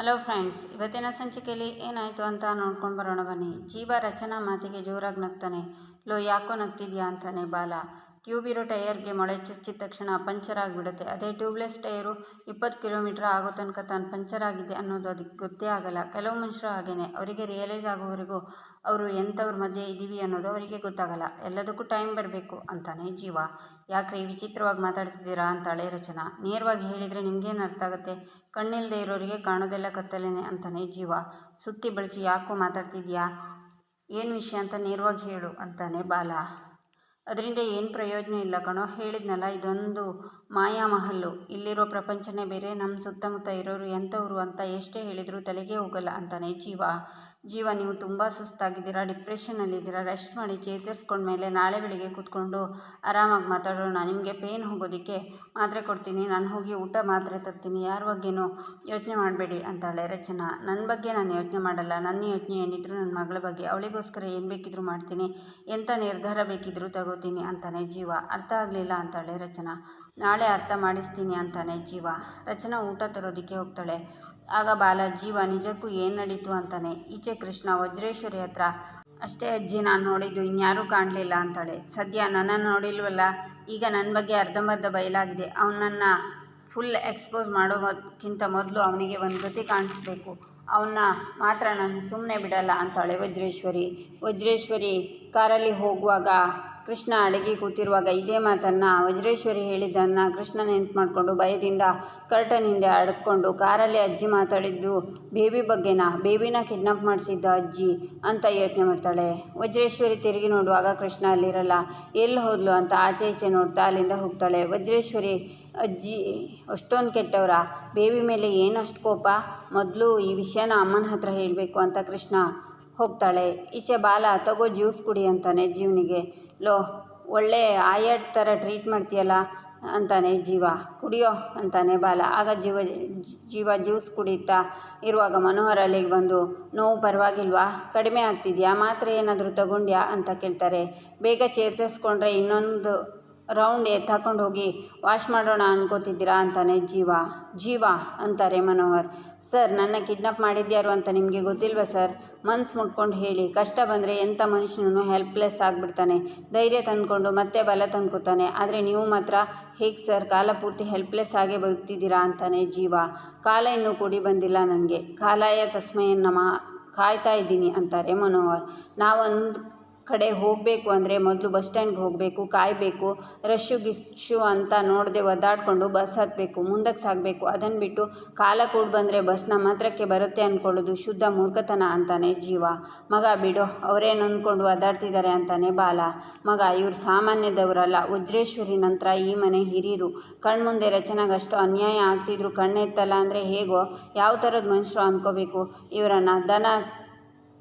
Hello friends, ಇವತ್ತಿನ ಸಂಚಿಕೆಯಲ್ಲಿ ಏನಾಯಿತು ಅಂತ ನೋಡ್ಕೊಂಡು ಬರೋಣ ಬನ್ನಿ. ಜೀವ ರಚನಾ ಮಾತಿಗೆ ಜೋರಾಗಿ ನಗ್ತಾನೆ. ಲೋ, ಯಾಕೋ ನಗ್ತಿದ್ಯಾ ಅಂತಾನೆ ಬಾಲ. ಟ್ಯೂಬ್ ಇರೋ ಟೈರ್ಗೆ ಮೊಳೆ ಚುಚ್ಚಿದ ತಕ್ಷಣ ಪಂಚರ್ ಆಗಿಬಿಡುತ್ತೆ. ಅದೇ ಟ್ಯೂಬ್ಲೆಸ್ ಟೈರು ಇಪ್ಪತ್ತು ಕಿಲೋಮೀಟ್ರ್ ಆಗೋ ತನಕ ತಾನು ಪಂಚರ್ ಆಗಿದೆ ಅನ್ನೋದು ಅದಕ್ಕೆ ಗೊತ್ತೇ ಆಗಲ್ಲ. ಕೆಲವು ಮನುಷ್ಯರು ಹಾಗೇನೆ. ಅವರಿಗೆ ರಿಯಲೈಸ್ ಆಗೋವರೆಗೂ ಅವರು ಎಂಥವ್ರ ಮಧ್ಯೆ ಇದ್ದೀವಿ ಅನ್ನೋದು ಅವರಿಗೆ ಗೊತ್ತಾಗಲ್ಲ. ಎಲ್ಲದಕ್ಕೂ ಟೈಮ್ ಬರಬೇಕು ಅಂತಾನೆ ಜೀವ. ಯಾಕ್ರಿ ವಿಚಿತ್ರವಾಗಿ ಮಾತಾಡ್ತಿದ್ದೀರಾ ಅಂತಾಳೆ ರಚನಾ. ನೇರವಾಗಿ ಹೇಳಿದರೆ ನಿಮಗೇನು ಅರ್ಥ ಆಗುತ್ತೆ? ಕಣ್ಣಿಲ್ಲದೆ ಇರೋರಿಗೆ ಕಾಣೋದೆಲ್ಲ ಕತ್ತಲೇನೆ ಅಂತಾನೆ ಜೀವ. ಸುತ್ತಿ ಬಳಸಿ ಯಾಕೋ ಮಾತಾಡ್ತಿದ್ಯಾ? ಏನು ವಿಷಯ ಅಂತ ನೇರವಾಗಿ ಹೇಳು ಅಂತಾನೆ ಬಾಲ. ಅದರಿಂದ ಏನು ಪ್ರಯೋಜನ ಇಲ್ಲ ಕಣೋ. ಹೇಳಿದ್ನಲ್ಲ, ಇದೊಂದು ಮಾಯಾ ಮಹಲ್ಲು ಇಲ್ಲಿರೋ ಪ್ರಪಂಚನೇ ಬೇರೆ ನಮ್ಮ ಸುತ್ತಮುತ್ತ ಇರೋರು ಎಂಥವ್ರು ಅಂತ ಎಷ್ಟೇ ಹೇಳಿದರೂ ತಲೆಗೆ ಹೋಗಲ್ಲ ಅಂತಾನೆ. ಜೀವ. ಜೀವ, ನೀವು ತುಂಬ ಸುಸ್ತಾಗಿದ್ದೀರಾ, ಡಿಪ್ರೆಷನಲ್ಲಿದ್ದೀರಾ, ರೆಸ್ಟ್ ಮಾಡಿ ಚೇತರಿಸ್ಕೊಂಡ್ಮೇಲೆ ನಾಳೆ ಬೆಳಿಗ್ಗೆ ಕೂತ್ಕೊಂಡು ಆರಾಮಾಗಿ ಮಾತಾಡೋಣ, ನಿಮಗೆ ಪೇನ್ ಹೋಗೋದಕ್ಕೆ ಮಾತ್ರೆ ಕೊಡ್ತೀನಿ, ನಾನು ಹೋಗಿ ಊಟ ಮಾತ್ರೆ ತರ್ತೀನಿ, ಯಾರ ಬಗ್ಗೆನೂ ಯೋಚನೆ ಮಾಡಬೇಡಿ ಅಂತಾಳೆ ರಚನಾ. ನನ್ನ ಬಗ್ಗೆ ನಾನು ಯೋಚನೆ ಮಾಡಲ್ಲ ನನ್ನ ಯೋಚನೆ ಏನಿದ್ರು ನನ್ನ ಮಗಳ ಬಗ್ಗೆ, ಅವಳಿಗೋಸ್ಕರ ಏನು ಬೇಕಿದ್ರೂ ಮಾಡ್ತೀನಿ ಎಂಥ ನಿರ್ಧಾರ ಬೇಕಿದ್ರೂ ತಗೋತೀನಿ ಅಂತಾನೆ ಜೀವ. ಅರ್ಥ ಆಗಲಿಲ್ಲ ಅಂತಾಳೆ ರಚನಾ. ನಾಳೆ ಅರ್ಥ ಮಾಡಿಸ್ತೀನಿ ಅಂತಾನೆ ಜೀವ. ರಚನಾ ಊಟ ತರೋದಕ್ಕೆ ಹೋಗ್ತಾಳೆ. ಆಗ ಬಾಲ, ಜೀವ ನಿಜಕ್ಕೂ ಏನು ನಡೀತು ಅಂತಾನೆ. ಈಚೆ ಕೃಷ್ಣ, ವಜ್ರೇಶ್ವರಿ ಹತ್ರ, ಅಷ್ಟೇ ಅಜ್ಜಿ, ನಾನು ನೋಡಿದ್ದು ಇನ್ಯಾರೂ ಕಾಣಲಿಲ್ಲ ಅಂತಾಳೆ. ಸದ್ಯ ನನ್ನನ್ನು ನೋಡಿಲ್ವಲ್ಲ, ಈಗ ನನ್ನ ಬಗ್ಗೆ ಅರ್ಧಂಬರ್ಧ ಬಯಲಾಗಿದೆ. ಅವನನ್ನು ಫುಲ್ ಎಕ್ಸ್ಪೋಸ್ ಮಾಡೋಕ್ಕಿಂತ ಮೊದಲು ಅವನಿಗೆ ಒಂದು ಗತಿ ಕಾಣಿಸ್ಬೇಕು. ಅವನ್ನ ಮಾತ್ರ ನಾನು ಸುಮ್ಮನೆ ಬಿಡಲ್ಲ ಅಂತಾಳೆ ವಜ್ರೇಶ್ವರಿ. ವಜ್ರೇಶ್ವರಿ ಕಾರಲ್ಲಿ ಹೋಗುವಾಗ ಕೃಷ್ಣ ಅಡಗಿ ಕೂತಿರುವಾಗ ಇದೇ ಮಾತನ್ನು ವಜ್ರೇಶ್ವರಿ ಹೇಳಿದ್ದನ್ನು ಕೃಷ್ಣ ನೆನ್ಪು ಮಾಡಿಕೊಂಡು ಭಯದಿಂದ ಕರ್ಟನ್ ಹಿಂದೆ ಅಡ್ಕೊಂಡು ಕಾರಲ್ಲಿ ಅಜ್ಜಿ ಮಾತಾಡಿದ್ದು, ಬೇಬಿ ಬಗ್ಗೆನಾ? ಬೇಬಿನ ಕಿಡ್ನಾಪ್ ಮಾಡಿಸಿದ್ದ ಅಜ್ಜಿ ಅಂತ ಯೋಚನೆ ಮಾಡ್ತಾಳೆ. ವಜ್ರೇಶ್ವರಿ ತಿರುಗಿ ನೋಡುವಾಗ ಕೃಷ್ಣ ಅಲ್ಲಿರಲ್ಲ. ಎಲ್ಲಿ ಹೋದ್ಲು ಅಂತ ಆಚೆ ಈಚೆ ನೋಡ್ತಾ ಅಲ್ಲಿಂದ ಹೋಗ್ತಾಳೆ. ವಜ್ರೇಶ್ವರಿ, ಅಜ್ಜಿ, ಅಷ್ಟೊಂದು ಕೆಟ್ಟವರ? ಬೇಬಿ ಮೇಲೆ ಏನಷ್ಟು ಕೋಪ? ಮೊದಲು ಈ ವಿಷಯನ ಅಮ್ಮನ ಹತ್ರ ಹೇಳಬೇಕು ಅಂತ ಕೃಷ್ಣ ಹೋಗ್ತಾಳೆ. ಈಚೆ ಬಾಲ, ತಗೋ ಜ್ಯೂಸ್ ಕುಡಿ ಅಂತಾನೆ ಜೀವನಿಗೆ. ಲೋ, ಒಳ್ಳೆ ಆಯಡ್ ಥರ ಟ್ರೀಟ್ ಮಾಡ್ತೀಯಲ್ಲ ಅಂತಾನೆ ಜೀವ. ಕುಡಿಯೋ ಅಂತಾನೆ ಬಾಲ. ಆಗ ಜೀವ ಜೀವ ಜ್ಯೂಸ್ ಕುಡಿತಾ ಇರುವಾಗ ಮನೋಹರ ಅಲ್ಲಿಗೆ ಬಂದು, ನೋವು ಪರವಾಗಿಲ್ವಾ? ಕಡಿಮೆ ಆಗ್ತಿದೆಯಾ? ಮಾತ್ರೆ ಏನಾದರೂ ತಗೊಂಡ್ಯಾ? ಅಂತ ಕೇಳ್ತಾರೆ. ಬೇಗ ಚೇತರಿಸ್ಕೊಂಡ್ರೆ ಇನ್ನೊಂದು ರೌಂಡ್ ಎತ್ತಾಕೊಂಡು ಹೋಗಿ, ವಾಶ್ ಮಾಡೋಣ ಅನ್ಕೋತಿದ್ದೀರಾ ಅಂತಾನೆ, ಜೀವ ಜೀವ ಅಂತಾರೆ ಮನೋಹರ್. ಸರ್, ನನ್ನ ಕಿಡ್ನಾಪ್ ಮಾಡಿದ್ಯಾರು ಅಂತ ನಿಮಗೆ ಗೊತ್ತಿಲ್ವಾ ಸರ್? ಮನ್ಸು ಮುಟ್ಕೊಂಡು ಹೇಳಿ, ಕಷ್ಟ ಬಂದರೆ ಎಂಥ ಮನುಷ್ಯನೂ ಹೆಲ್ಪ್ಲೆಸ್ ಆಗಿಬಿಡ್ತಾನೆ. ಧೈರ್ಯ ತಂದ್ಕೊಂಡು ಮತ್ತೆ ಬಲ ತಂದ್ಕೊತಾನೆ. ಆದರೆ ನೀವು ಮಾತ್ರ, ಹೇಗೆ ಸರ್, ಕಾಲ ಪೂರ್ತಿ ಹೆಲ್ಪ್ಲೆಸ್ ಆಗೇ ಬದುಕ್ತಿದ್ದೀರಾ ಅಂತಾನೆ, ಜೀವ. ಕಾಲ ಇನ್ನೂ ಕೂಡಿ ಬಂದಿಲ್ಲ ನನಗೆ. ಕಾಲಾಯ ತಸ್ಮೆಯನ್ನು ಮಾ, ಕಾಯ್ತಾ ಇದ್ದೀನಿ ಅಂತಾರೆ ಮನೋಹರ್. ನಾವೊಂದು ಕಡೆ ಹೋಗಬೇಕು ಅಂದರೆ ಮೊದಲು ಬಸ್ ಸ್ಟ್ಯಾಂಡ್ಗೆ ಹೋಗಬೇಕು, ಕಾಯಬೇಕು ರಶ್ಶು ಗಿಶು ಅಂತ ನೋಡದೆ ಒದ್ದಾಡಿಕೊಂಡು ಬಸ್ ಹತ್ತಬೇಕು ಮುಂದಕ್ಕೆ ಸಾಗಬೇಕು. ಅದನ್ನು ಬಿಟ್ಟು ಕಾಲ ಕೂಡ ಬಂದರೆ ಬಸ್ ಮಾತ್ರಕ್ಕೆ ಬರುತ್ತೆ ಅಂದ್ಕೊಳ್ಳೋದು ಶುದ್ಧ ಮೂರ್ಖತನ ಅಂತಾನೆ ಜೀವ. ಮಗ ಬಿಡು ಅವರೇನು ಅಂದ್ಕೊಂಡು ಒದ್ದಾಡ್ತಿದ್ದಾರೆ ಅಂತಾನೆ ಬಾಲ. ಮಗ, ಇವ್ರು ಸಾಮಾನ್ಯದವರಲ್ಲ. ವಜ್ರೇಶ್ವರಿ ನಂತರ ಈ ಮನೆ ಹಿರಿಯರು. ಕಣ್ಮುಂದೆ ರಚನೆಗಷ್ಟು ಅನ್ಯಾಯ ಆಗ್ತಿದ್ರು, ಕಣ್ಣೆತ್ತಲ್ಲ ಅಂದರೆ ಹೇಗೋ, ಯಾವ ಥರದ ಮನುಷ್ಯರು ಅಂದ್ಕೋಬೇಕು ಇವರನ್ನು ದನ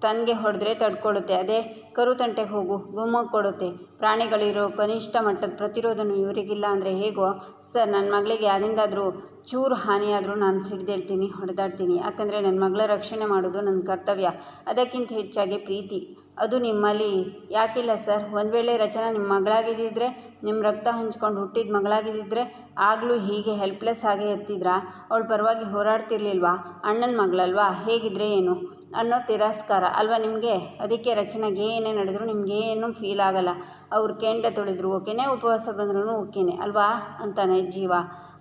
ತನಗೆ ಹೊಡೆದ್ರೆ ತಡ್ಕೊಳ್ಳುತ್ತೆ ಅದೇ ಕರುತಂಟೆಗೆ ಹೋಗು ಗುಮ್ಮಕ್ಕೆ ಕೊಡುತ್ತೆ. ಪ್ರಾಣಿಗಳಿರೋ ಕನಿಷ್ಠ ಮಟ್ಟದ ಪ್ರತಿರೋಧನೂ ಇವರಿಗಿಲ್ಲ ಅಂದರೆ ಹೇಗೋ, ಸರ್ ನನ್ನ ಮಗಳಿಗೆ ಯಾರಿಂದಾದರೂ ಚೂರು ಹಾನಿಯಾದರೂ ನಾನು ಸಿಡ್ದೇಳ್ತೀನಿ, ಹೊಡೆದಾಡ್ತೀನಿ. ಯಾಕಂದರೆ ನನ್ನ ಮಗಳ ರಕ್ಷಣೆ ಮಾಡೋದು ನನ್ನ ಕರ್ತವ್ಯ. ಅದಕ್ಕಿಂತ ಹೆಚ್ಚಾಗಿ ಪ್ರೀತಿ. ಅದು ನಿಮ್ಮಲ್ಲಿ ಯಾಕಿಲ್ಲ ಸರ್? ಒಂದು ವೇಳೆ ರಚನಾ ನಿಮ್ಮ ಮಗಳಾಗಿದ್ದಿದ್ರೆ ನಿಮ್ಮ ರಕ್ತ ಹಂಚ್ಕೊಂಡು ಹುಟ್ಟಿದ ಮಗಳಾಗಿದ್ದಿದ್ರೆ, ಆಗಲೂ ಹೀಗೆ ಹೆಲ್ಪ್ಲೆಸ್ ಆಗೇ ಇರ್ತಿದ್ರಾ? ಅವಳ ಪರವಾಗಿ ಹೋರಾಡ್ತಿರ್ಲಿಲ್ವಾ? ಅಣ್ಣನ ಮಗಳಲ್ವಾ? ಹೇಗಿದ್ರೆ ಏನು? ಅನ್ನೋ ತಿರಸ್ಕಾರ. ಅಲ್ವಾ ನಿಮಗೆ? ಅದಕ್ಕೆ ರಚನೆಗೆ ಏನೇ ನಡೆದರೂ ನಿಮಗೇನು ಫೀಲ್ ಆಗಲ್ಲ. ಅವ್ರು ಕೆಂಡ ತೊಳೆದ್ರು ಓಕೆನೇ, ಉಪವಾಸ ಬಂದ್ರೂ ಓಕೆನೆ, ಅಲ್ವಾ? ಅಂತಾನೆ ಜೀವ.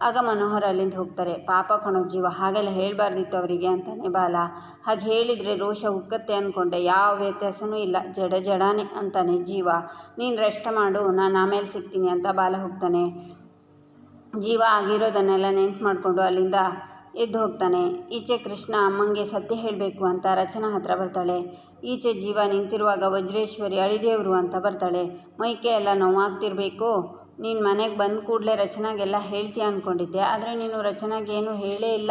ಆಗ ಮನೋಹರ ಅಲ್ಲಿಂದ ಹೋಗ್ತಾರೆ. ಪಾಪ ಕೊಣೋ ಜೀವ, ಹಾಗೆಲ್ಲ ಹೇಳಬಾರ್ದಿತ್ತು ಅವರಿಗೆ ಅಂತಾನೆ ಬಾಲ. ಹಾಗೆ ಹೇಳಿದರೆ ರೋಷ ಉಕ್ಕತ್ತೆ ಅಂದ್ಕೊಂಡೆ ಯಾವ ವ್ಯತ್ಯಾಸವೂ ಇಲ್ಲ. ಜಡ ಜಡಾನೆ ಅಂತಾನೆ ಜೀವ. ನೀನು ರೆಸ್ಟ್ ಮಾಡು, ನಾನು ಆಮೇಲೆ ಸಿಗ್ತೀನಿ ಅಂತ ಬಾಲ ಹೋಗ್ತಾನೆ. ಜೀವ ಆಗಿರೋದನ್ನೆಲ್ಲ ನೆನ್ಪು ಮಾಡಿಕೊಂಡು ಅಲ್ಲಿಂದ ಎದ್ದು ಹೋಗ್ತಾನೆ. ಈಚೆ ಕೃಷ್ಣ ಅಮ್ಮಂಗೆ ಸತ್ಯ ಹೇಳಬೇಕು ಅಂತ ರಚನಾ ಹತ್ರ ಬರ್ತಾಳೆ. ಈಚೆ ಜೀವ ನಿಂತಿರುವಾಗ ವಜ್ರೇಶ್ವರಿ ಅಳಿದೇವರು ಅಂತ ಬರ್ತಾಳೆ. ಮೈಕೆ ಎಲ್ಲ ನೋವಾಗ್ತಿರ್ಬೇಕು. ನೀನು ಮನೆಗೆ ಬಂದ ಕೂಡಲೇ ರಚನಾಗೆಲ್ಲ ಹೇಳ್ತೀಯ ಅಂದ್ಕೊಂಡಿದ್ದೆ ಆದರೆ ನೀನು ರಚನಾಗೆ ಏನು ಹೇಳೇ ಇಲ್ಲ.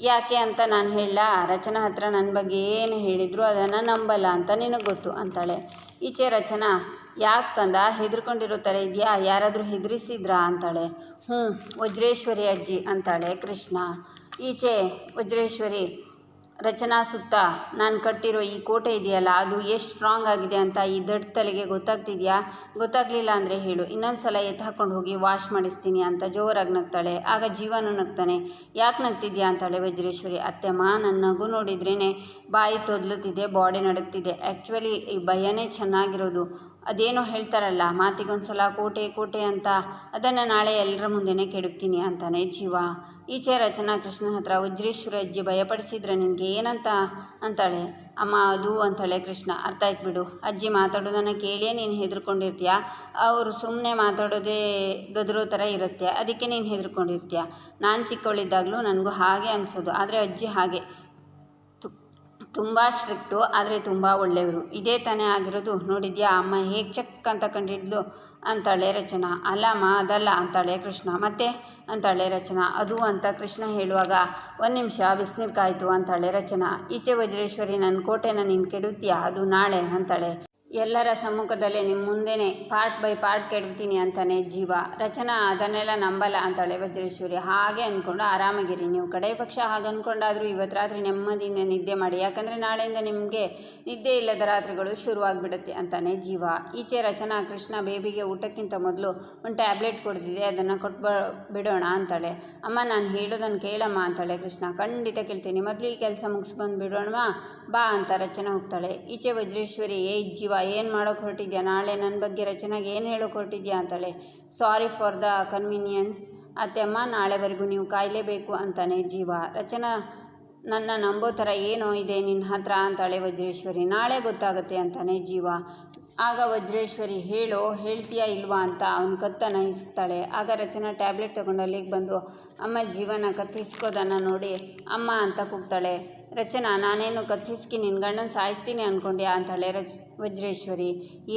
ಯಾಕೆ ಅಂತ ನಾನು ಹೇಳ. ರಚನಾ ಹತ್ರ ನನ್ನ ಬಗ್ಗೆ ಏನು ಹೇಳಿದ್ರು ಅದನ್ನು ನಂಬಲ್ಲ ಅಂತ ನಿನಗೆ ಗೊತ್ತು ಅಂತಾಳೆ. ಈಚೆ ರಚನಾ ಯಾಕಂದ ಹೆದರ್ಕೊಂಡಿರೋ ಥರ ಇದೆಯಾ? ಯಾರಾದರೂ ಹೆದರಿಸಿದ್ರಾ? ಅಂತಾಳೆ. ಹ್ಞೂ, ವಜ್ರೇಶ್ವರಿ ಅಜ್ಜಿ ಅಂತಾಳೆ ಕೃಷ್ಣ. ಈಚೆ ವಜ್ರೇಶ್ವರಿ, ರಚನಾ ಸುತ್ತ, ನಾನು ಕಟ್ಟಿರೋ ಈ ಕೋಟೆ ಇದೆಯಲ್ಲ, ಅದು ಎಷ್ಟು ಸ್ಟ್ರಾಂಗ್ ಆಗಿದೆ ಅಂತ ಈ ದೊಡ್ಡ ತಲೆಗೆ ಗೊತ್ತಾಗ್ತಿದೆಯಾ? ಗೊತ್ತಾಗಲಿಲ್ಲ ಅಂದರೆ ಹೇಳು. ಇನ್ನೊಂದು ಸಲ ಎತ್ತು ಹೋಗಿ ವಾಶ್ ಮಾಡಿಸ್ತೀನಿ ಅಂತ ಜೋರಾಗಿ ನಗ್ತಾಳೆ. ಆಗ ಜೀವನು ನಗ್ತಾನೆ. ಯಾಕೆ ನಗ್ತಿದ್ಯಾ? ಅಂತಾಳೆ ವಜ್ರೇಶ್ವರಿ. ಅತ್ತೆಮ್ಮ ನನ್ನ ನಗು ನೋಡಿದ್ರೇ ಬಾಯಿ ತೊದಲುತ್ತಿದೆ ಬಾಡಿ ನಡುಗ್ತಿದೆ. ಆ್ಯಕ್ಚುಲಿ ಈ ಭಯನೇ ಚೆನ್ನಾಗಿರೋದು. ಅದೇನೋ ಹೇಳ್ತಾರಲ್ಲ, ಮಾತಿಗೊಂದ್ಸಲ ಕೋಟೆ ಕೋಟೆ ಅಂತ, ಅದನ್ನು ನಾಳೆ ಎಲ್ಲರ ಮುಂದೆನೇ ಕೆಡುಕ್ತೀನಿ ಅಂತಾನೆ ಜೀವ. ಈಚೆ ರಚನಾ ಕೃಷ್ಣನ ಹತ್ರ ಉಜ್ರೇಶ್ವರ ಅಜ್ಜಿ ಭಯಪಡಿಸಿದ್ರೆ ನಿನಗೆ ಏನಂತ? ಅಂತಾಳೆ. ಅಮ್ಮ, ಅದು ಅಂತಾಳೆ ಕೃಷ್ಣ. ಅರ್ಥ ಆಯ್ತು ಬಿಡು. ಅಜ್ಜಿ ಮಾತಾಡೋದನ್ನು ಕೇಳಿಯೇ ನೀನು ಹೆದರ್ಕೊಂಡಿರ್ತೀಯ? ಅವರು ಸುಮ್ಮನೆ ಮಾತಾಡೋದೇ ಗದರೋ ಥರ ಇರುತ್ತೆ. ಅದಕ್ಕೆ ನೀನು ಹೆದರ್ಕೊಂಡಿರ್ತೀಯ? ನಾನು ಚಿಕ್ಕವಳಿದ್ದಾಗಲೂ ನನಗೂ ಹಾಗೆ ಅನಿಸೋದು. ಆದರೆ ಅಜ್ಜಿ ಹಾಗೆ. ತುಂಬ ಸ್ಟ್ರಿಕ್ಟು, ಆದರೆ ತುಂಬ ಒಳ್ಳೆಯವರು. ಇದೇ ತಾನೇ ಆಗಿರೋದು. ನೋಡಿದ್ಯಾ? ಅಮ್ಮ ಹೇಗೆ ಚಕ್ ಅಂತ ಕಂಡಿದ್ಲು? ಅಂತಾಳೆ ರಚನಾ. ಅಲ್ಲಮ್ಮ ಅದಲ್ಲ, ಅಂತಾಳೆ ಕೃಷ್ಣ. ಮತ್ತೆ? ಅಂತಾಳೆ ರಚನಾ. ಅದು ಅಂತ ಕೃಷ್ಣ ಹೇಳುವಾಗ, ಒಂದು ನಿಮಿಷ ಬಿಸಿನೀರು ಕಾಯಿತು ಅಂತಾಳೆ ರಚನಾ. ಈಚೆ ವಜ್ರೇಶ್ವರಿ ನನ್ನ ಕೋಟೆನ ನೀನು ಕೆಡುತ್ತೀಯಾ? ಅದು ನಾಳೆ, ಅಂತಾಳೆ. ಎಲ್ಲರ ಸಮ್ಮುಖದಲ್ಲಿ ನಿಮ್ಮ ಮುಂದೆನೇ ಪಾರ್ಟ್ ಬೈ ಪಾರ್ಟ್ ಕೆಡ್ತೀನಿ ಅಂತಾನೆ ಜೀವ. ರಚನಾ, ಅದನ್ನೆಲ್ಲ ನಂಬಲ್ಲ ಅಂತಾಳೆ ವಜ್ರೇಶ್ವರಿ. ಹಾಗೆ ಅಂದ್ಕೊಂಡು ಆರಾಮಾಗಿರಿ. ನೀವು ಕಡೆ ಪಕ್ಷ ಹಾಗೆ ಅಂದ್ಕೊಂಡಾದರೂ ಇವತ್ತು ರಾತ್ರಿ ನೆಮ್ಮದಿಯಿಂದ ನಿದ್ದೆ ಮಾಡಿ. ಯಾಕಂದರೆ ನಾಳೆಯಿಂದ ನಿಮಗೆ ನಿದ್ದೆ ಇಲ್ಲದ ರಾತ್ರಿಗಳು ಶುರುವಾಗಿಬಿಡುತ್ತೆ ಅಂತಾನೆ ಜೀವ. ಈಚೆ ರಚನಾ, ಕೃಷ್ಣ ಬೇಬಿಗೆ ಊಟಕ್ಕಿಂತ ಮೊದಲು ಒಂದು ಟ್ಯಾಬ್ಲೆಟ್ ಕೊಡ್ತಿದ್ದೆ. ಅದನ್ನು ಕೊಟ್ಟು ಬಿಡೋಣ ಅಂತಾಳೆ. ಅಮ್ಮ, ನಾನು ಹೇಳೋದನ್ನು ಕೇಳಮ್ಮ ಅಂತಾಳೆ ಕೃಷ್ಣ. ಖಂಡಿತ ಕೇಳ್ತೀನಿ. ಮೊದಲು ಈ ಕೆಲಸ ಮುಗಿಸ್ಬಂದು ಬಿಡೋಣವಾ ಬಾ ಅಂತ ರಚನಾ ಹೋಗ್ತಾಳೆ. ಈಚೆ ವಜ್ರೇಶ್ವರಿ ಏ ಜೀವ ಏನು ಮಾಡೋಕ್ಕೆ ಹೊರಟಿದ್ಯಾ? ನಾಳೆ ನನ್ನ ಬಗ್ಗೆ ರಚನೆಗೆ ಏನು ಹೇಳೋಕೆ ಹೊರಟಿದ್ಯಾ ಅಂತಾಳೆ. Sorry for the convenience. ಅತ್ತೆಮ್ಮ, ನಾಳೆವರೆಗೂ ನೀವು ಕಾಯಲೇಬೇಕು ಅಂತಾನೆ ಜೀವ. ರಚನಾ, ನನ್ನ ನಂಬೋ ಥರ ಏನೋ ಇದೆ ನಿನ್ನ ಹತ್ರ ಅಂತಾಳೆ ವಜ್ರೇಶ್ವರಿ. ನಾಳೆ ಗೊತ್ತಾಗುತ್ತೆ ಅಂತಾನೆ ಜೀವ. ಆಗ ವಜ್ರೇಶ್ವರಿ, ಹೇಳೋ, ಹೇಳ್ತೀಯಾ ಇಲ್ವಾ ಅಂತ ಅವನ ಕತ್ತನ್ನು ಇಸ್ತಾಳೆ ಆಗ ರಚನಾ ಟ್ಯಾಬ್ಲೆಟ್ ತಗೊಂಡು ಅಲ್ಲಿಗೆ ಬಂದು, ಅಮ್ಮ, ಜೀವನ ಕತ್ತಿಸ್ಕೋದನ್ನು ನೋಡಿ, ಅಮ್ಮ ಅಂತ ಕೂಗ್ತಾಳೆ. ರಚನಾ, ನಾನೇನು ಕತ್ತಿಸ್ಕಿ ನಿನ್ನ ಗಂಡನ ಸಾಯಿಸ್ತೀನಿ ಅಂದ್ಕೊಂಡ್ಯಾ ಅಂತಾಳೆ ರಚ ವಜ್ರೇಶ್ವರಿ.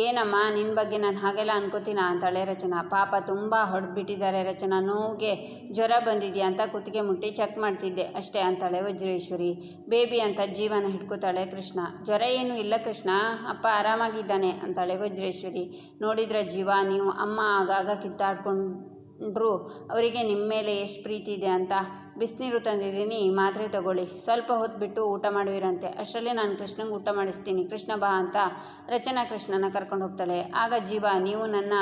ಏನಮ್ಮ ನಿನ್ನ ಬಗ್ಗೆ ನಾನು ಹಾಗೆಲ್ಲ ಅನ್ಕೋತೀನ ಅಂತಾಳೆ ರಚನಾ. ಪಾಪ ತುಂಬ ಹೊಡೆದ್ಬಿಟ್ಟಿದ್ದಾರೆ ರಚನಾ, ನೋವಿಗೆ ಜ್ವರ ಬಂದಿದೆಯಾ ಅಂತ ಕುತ್ತಿಗೆ ಮುಟ್ಟಿ ಚೆಕ್ ಮಾಡ್ತಿದ್ದೆ ಅಷ್ಟೇ ಅಂತಾಳೆ ವಜ್ರೇಶ್ವರಿ. ಬೇಬಿ ಅಂತ ಜೀವನ ಹಿಡ್ಕೋತಾಳೆ ಕೃಷ್ಣ. ಜ್ವರ ಏನು ಇಲ್ಲ ಕೃಷ್ಣ, ಅಪ್ಪ ಆರಾಮಾಗಿದ್ದಾನೆ ಅಂತಾಳೆ ವಜ್ರೇಶ್ವರಿ. ನೋಡಿದ್ರೆ ಜೀವ, ನೀವು ಅಮ್ಮ ಆಗಾಗ ಕಿತ್ತಾಡ್ಕೊಂಡ್ರು, ಅವರಿಗೆ ನಿಮ್ಮ ಮೇಲೆ ಎಷ್ಟು ಪ್ರೀತಿ ಇದೆ ಅಂತ ಬಿಸಿನೀರು ತಂದಿದ್ದೀನಿ ಮಾತ್ರೆ ತಗೊಳ್ಳಿ. ಸ್ವಲ್ಪ ಹೊತ್ತು ಬಿಟ್ಟು ಊಟ ಮಾಡುವಿರಂತೆ. ಅಷ್ಟರಲ್ಲೇ ನಾನು ಕೃಷ್ಣಂಗೆ ಊಟ ಮಾಡಿಸ್ತೀನಿ. ಕೃಷ್ಣ ಬಾ ಅಂತ ರಚನಾ ಕೃಷ್ಣನ ಕರ್ಕೊಂಡು ಹೋಗ್ತಾಳೆ. ಆಗ ಜೀವ, ನೀವು ನನ್ನ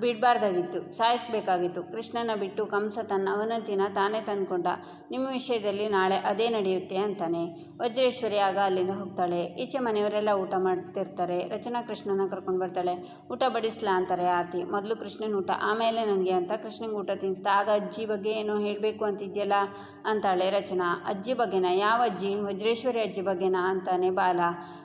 ಬಿಡಬಾರ್ದಾಗಿತ್ತು. ಸಾಯಿಸಬೇಕಾಗಿತ್ತು. ಕೃಷ್ಣನ ಬಿಟ್ಟು ಕಂಸ ತನ್ನ ಅವನಂತಿನ ತಾನೇ ತಂದ್ಕೊಂಡ. ನಿಮ್ಮ ವಿಷಯದಲ್ಲಿ ನಾಳೆ ಅದೇ ನಡೆಯುತ್ತೆ ಅಂತಾನೆ. ವಜ್ರೇಶ್ವರಿ ಆಗ ಅಲ್ಲಿಂದ ಹೋಗ್ತಾಳೆ. ಈಚೆ ಮನೆಯವರೆಲ್ಲ ಊಟ ಮಾಡ್ತಿರ್ತಾರೆ. ರಚನಾ ಕೃಷ್ಣನ ಕರ್ಕೊಂಡು ಬರ್ತಾಳೆ. ಊಟ ಬಡಿಸ್ಲಾ ಅಂತಾರೆ ಆರತಿ. ಮೊದಲು ಕೃಷ್ಣನ ಊಟ, ಆಮೇಲೆ ನನಗೆ ಅಂತ ಕೃಷ್ಣಂಗೆ ಊಟ ತಿನ್ನಿಸ್ತಾ. ಆಗ ಅಜ್ಜಿ ಬಗ್ಗೆ ಏನೋ ಹೇಳಬೇಕು ಅಂತಿದ್ಯಲ್ಲ? ಅಂತಾಳೆ ರಚನಾ. ಅಜ್ಜಿ ಬಗ್ಗೆನ? ಯಾವ ಅಜ್ಜಿ? ವಜ್ರೇಶ್ವರಿ ಅಜ್ಜಿ ಬಗ್ಗೆನ? ಅಂತಾನೆ ಬಾಲ.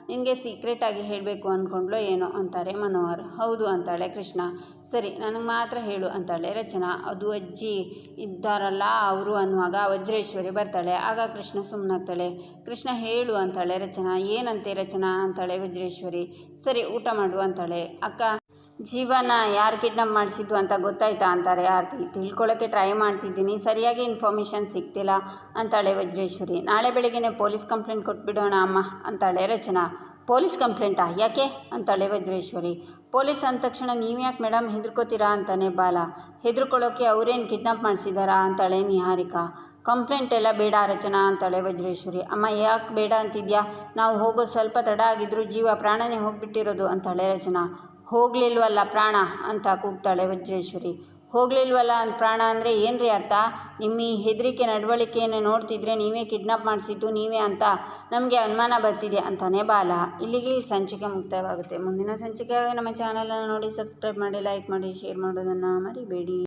ನಿನಗೆ ಸೀಕ್ರೆಟಾಗಿ ಹೇಳಬೇಕು ಅಂದ್ಕೊಂಡ್ಲೋ ಏನೋ? ಅಂತಾರೆ ಮನೋಹರ್. ಹೌದು, ಅಂತಾಳೆ ಕೃಷ್ಣ. ಸರಿ, ನನಗೆ ಮಾತ್ರ ಹೇಳು, ಅಂತಾಳೆ ರಚನಾ. ಅದು ಅಜ್ಜಿ ಇದ್ದಾರಲ್ಲ ಅವರು ಅನ್ನುವಾಗ ವಜ್ರೇಶ್ವರಿ ಬರ್ತಾಳೆ. ಆಗ ಕೃಷ್ಣ ಸುಮ್ಮನಾಗ್ತಾಳೆ ಕೃಷ್ಣ ಹೇಳು, ಅಂತಾಳೆ ರಚನಾ. ಏನಂತೆ ರಚನಾ? ಅಂತಾಳೆ ವಜ್ರೇಶ್ವರಿ. ಸರಿ, ಊಟ ಮಾಡು, ಅಂತಾಳೆ. ಅಕ್ಕ ಜೀವನ ಯಾರು ಕಿಡ್ನಾಪ್ ಮಾಡಿಸಿದ್ದು ಅಂತ ಗೊತ್ತಾಯ್ತಾ ಅಂತಾರೆ. ಆರತಿ ತಿಳ್ಕೊಳ್ಳೋಕ್ಕೆ ಟ್ರೈ ಮಾಡ್ತಿದ್ದೀನಿ. ಸರಿಯಾಗಿ ಇನ್ಫಾರ್ಮೇಷನ್ ಸಿಗ್ತಿಲ್ಲ ಅಂತಾಳೆ ವಜ್ರೇಶ್ವರಿ. ನಾಳೆ ಬೆಳಿಗ್ಗೆ ಪೊಲೀಸ್ ಕಂಪ್ಲೇಂಟ್ ಕೊಟ್ಬಿಡೋಣ ಅಮ್ಮ ಅಂತಾಳೆ ರಚನಾ. ಪೊಲೀಸ್ ಕಂಪ್ಲೇಂಟಾ ಯಾಕೆ? ಅಂತಾಳೆ ವಜ್ರೇಶ್ವರಿ. ಪೊಲೀಸ್ ಅಂದ ತಕ್ಷಣ ನೀವು ಯಾಕೆ ಮೇಡಮ್ ಹೆದರ್ಕೋತೀರಾ ಅಂತಾನೆ ಬಾಲ. ಹೆದರ್ಕೊಳ್ಳೋಕ್ಕೆ ಅವರೇನು ಕಿಡ್ನಾಪ್ ಮಾಡಿಸಿದಾರಾ ಅಂತಾಳೆ ನಿಹಾರಿಕಾ. ಕಂಪ್ಲೇಂಟ್ ಎಲ್ಲ ಬೇಡ ರಚನಾ ಅಂತಾಳೆ ವಜ್ರೇಶ್ವರಿ. ಅಮ್ಮ ಯಾಕೆ ಬೇಡ ಅಂತಿದ್ಯಾ? ನಾವು ಹೋಗೋ ಸ್ವಲ್ಪ ತಡ ಆಗಿದ್ರು ಜೀವ ಪ್ರಾಣನೇ ಹೋಗಿಬಿಟ್ಟಿರೋದು ಅಂತಾಳೆ ರಚನಾ. ಹೋಗಲಿಲ್ವಲ್ಲ ಪ್ರಾಣ ಅಂತ ಕೂಗ್ತಾಳೆ ವಜ್ರೇಶ್ವರಿ. ಹೋಗಲಿಲ್ವಲ್ಲ ಅಂತ ಪ್ರಾಣ ಅಂದರೆ ಏನು ಅರ್ಥ? ನಿಮ್ಮ ಈ ಹೆದರಿಕೆ ನಡವಳಿಕೆಯನ್ನು ನೋಡ್ತಿದ್ರೆ ನೀವೇ ಕಿಡ್ನಾಪ್ ಮಾಡಿಸಿದ್ದು ನೀವೇ ಅಂತ ನಮಗೆ ಅನುಮಾನ ಬರ್ತಿದೆ ಅಂತಾನೆ ಬಾಲ. ಇಲ್ಲಿಗೆ ಸಂಚಿಕೆ ಮುಕ್ತಾಯವಾಗುತ್ತೆ. ಮುಂದಿನ ಸಂಚಿಕೆಯಾಗಿ ನಮ್ಮ ಚಾನಲನ್ನು ನೋಡಿ, ಸಬ್ಸ್ಕ್ರೈಬ್ ಮಾಡಿ, ಲೈಕ್ ಮಾಡಿ, ಶೇರ್ ಮಾಡೋದನ್ನು ಮರಿಬೇಡಿ.